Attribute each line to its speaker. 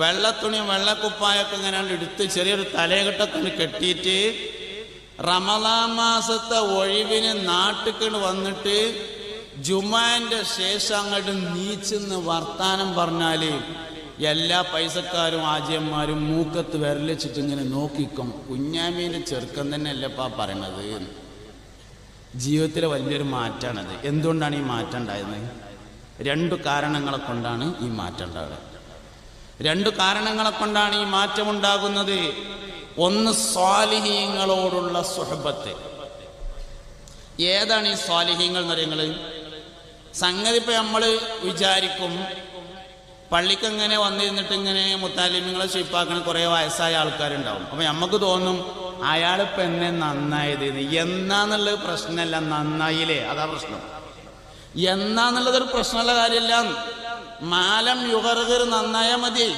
Speaker 1: വെള്ളത്തുണിയും വെള്ളക്കുപ്പായൊക്കെ ഇങ്ങനെ എടുത്ത് ചെറിയൊരു തലേകെട്ടത്തിന് കെട്ടിയിട്ട് റമദാൻ മാസത്തെ ഒഴിവിന് നാട്ടിക്കണ്ട് വന്നിട്ട് ജുമാന്റെ ശേഷം അങ്ങോട്ട് നീച്ചെന്ന് വർത്താനം പറഞ്ഞാൽ എല്ലാ പൈസക്കാരും ആജയന്മാരും മൂക്കത്ത് വിരലിച്ചിട്ട് ഇങ്ങനെ നോക്കിക്കും. കുഞ്ഞാമീന്റെ ചെറുക്കൻ തന്നെ അല്ലപ്പാ പറയണത്. ജീവിതത്തിലെ വലിയൊരു മാറ്റമാണത് എന്തുകൊണ്ടാണ് ഈ മാറ്റം ഉണ്ടായത്? രണ്ടു കാരണങ്ങളെ കൊണ്ടാണ് ഈ മാറ്റം ഉണ്ടാകുന്നത് രണ്ടു കാരണങ്ങളെ കൊണ്ടാണ് ഈ മാറ്റമുണ്ടാകുന്നത്. ഒന്ന് സ്വാലിഹീങ്ങളോടുള്ള സുഹബത്ത്. ഏതാണ് ഈ സ്വാലിഹീങ്ങൾ എന്ന് പറയുന്നത്? സംഗതി ഇപ്പൊ നമ്മൾ വിചാരിക്കും പള്ളിക്ക് ഇങ്ങനെ വന്നിരുന്നിട്ട് ഇങ്ങനെ മുത്താലിമിങ്ങളെ ഷിപ്പാക്കണ കുറെ വയസ്സായ ആൾക്കാരുണ്ടാവും. അപ്പൊ നമുക്ക് തോന്നും അയാളിപ്പം എന്നെ നന്നായത് എന്ന്. എന്നാന്നുള്ളത് പ്രശ്നമല്ല നന്നായില്ലേ? അതാ പ്രശ്നം. എന്നാന്നുള്ളത് ഒരു പ്രശ്നമുള്ള കാര്യമല്ല മാലം യുഗർഗർ നന്നായാൽ മതി.